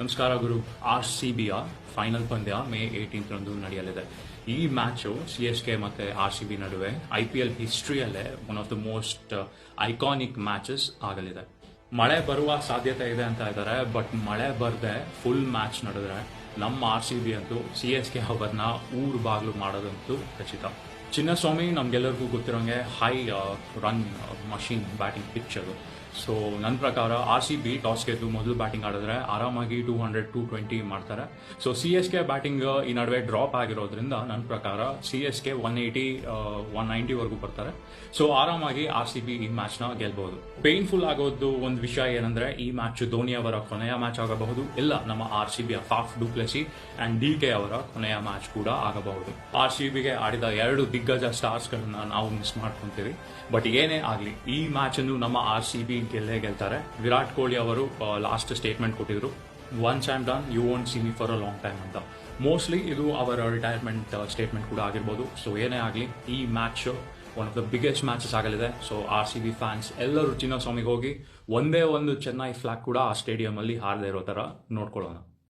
ನಮಸ್ಕಾರ ಗುರು. R C ಬಿಯ ಫೈನಲ್ ಪಂದ್ಯ ಮೇ ಏಯ್ಟೀನ್ತ್ರಂದು ನಡೆಯಲಿದೆ. ಈ ಮ್ಯಾಚು ಸಿ ಎಸ್ ಕೆ ಮತ್ತೆ ಆರ್ ಸಿ ಬಿ ನಡುವೆ I P L ಹಿಸ್ಟ್ರಿಯಲ್ಲೇ one of the most iconic matches ಆಗಲಿದೆ. ಮಳೆ ಬರುವ ಸಾಧ್ಯತೆ ಇದೆ ಅಂತ ಇದ್ದಾರೆ ಬಟ್ ಮಳೆ ಬರದೆ ಫುಲ್ ಮ್ಯಾಚ್ ನಡೆದ್ರೆ ನಮ್ಮ ಆರ್ ಸಿ ಬಿ ಅಂತೂ ಸಿ ಎಸ್ ಕೆ ಅವರನ್ನ ಊರು ಬಾಗಿಲು ಮಾಡೋದಂತೂ ಖಚಿತ. ಚಿನ್ನಸ್ವಾಮಿ ನಮ್ಗೆಲ್ಲರಿಗೂ ಗೊತ್ತಿರೋಂಗೆ high run machine batting pitch ಅದು. ಸೊ ನನ್ನ ಪ್ರಕಾರ ಆರ್ ಸಿ ಬಿ ಟಾಸ್ ಗೆದ್ದು ಮೊದಲು ಬ್ಯಾಟಿಂಗ್ ಆಡಿದ್ರೆ ಆರಾಮಾಗಿ ಟೂ ಹಂಡ್ರೆಡ್ ಟೂ ಟ್ವೆಂಟಿ ಮಾಡ್ತಾರೆ. So C S K batting ಈ ನಡುವೆ ಡ್ರಾಪ್ ಆಗಿರೋದ್ರಿಂದ ನನ್ನ ಪ್ರಕಾರ C S K one eighty one ನೈಂಟಿವರೆಗೂ ಬರ್ತಾರೆ ಸೊ ಆರಾಮಾಗಿ ಆರ್ ಸಿ ಬಿ ಈ ಮ್ಯಾಚ್ನ ಗೆಲ್ಬಹುದು. ಪೇನ್ಫುಲ್ ಆಗೋದು ಒಂದು ವಿಷಯ ಏನಂದ್ರೆ ಈ ಮ್ಯಾಚ್ ಧೋನಿ ಅವರ ಕೊನೆಯ ಮ್ಯಾಚ್ ಆಗಬಹುದು, ಇಲ್ಲ ನಮ್ಮ R C B Faf du Plessis and D K ಅವರ ಕೊನೆಯ ಮ್ಯಾಚ್ ಕೂಡ ಆಗಬಹುದು. ಆರ್ ಸಿ ಬಿಗೆ ಆಡಿದ ಎರಡು ದಿಗ್ಗಜ ಸ್ಟಾರ್ಸ್ ಗಳನ್ನ ನಾವು ಮಿಸ್ ಮಾಡ್ಕೊಂತೀವಿ. ಬಟ್ ಏನೇ ಆಗಲಿ, ಈ ಮ್ಯಾಚ್ ಅನ್ನು ನಮ್ಮ ಆರ್ ಸಿ ಬಿ ಗೆಲ್ಲೇ ಗೆಲ್ತಾರೆ ವಿರಾಟ್ ಕೊಹ್ಲಿ ಅವರು ಲಾಸ್ಟ್ ಸ್ಟೇಟ್ಮೆಂಟ್ ಕೊಟ್ಟಿದ್ರು once I'm done you won't see me for a long time ಅಂತ ಮೋಸ್ಟ್ಲಿ ಇದು ಅವರ ರಿಟೈರ್ಮೆಂಟ್ ಸ್ಟೇಟ್ಮೆಂಟ್ ಕೂಡ ಆಗಿರ್ಬೋದು ಸೊ ಏನೇ ಆಗಲಿ ಈ match one of the biggest matches ಆಗಲಿದೆ so R C B fans ಎಲ್ಲರೂ ಚಿನ್ನಸ್ವಾಮಿಗೆ ಹೋಗಿ ಒಂದೇ ಒಂದು ಚೆನ್ನೈ ಫ್ಲಾಗ್ ಕೂಡ ಆ ಸ್ಟೇಡಿಯಂ ಅಲ್ಲಿ ಹಾರದೇ ಇರೋ ತರ ನೋಡ್ಕೊಳ್ಳೋಣ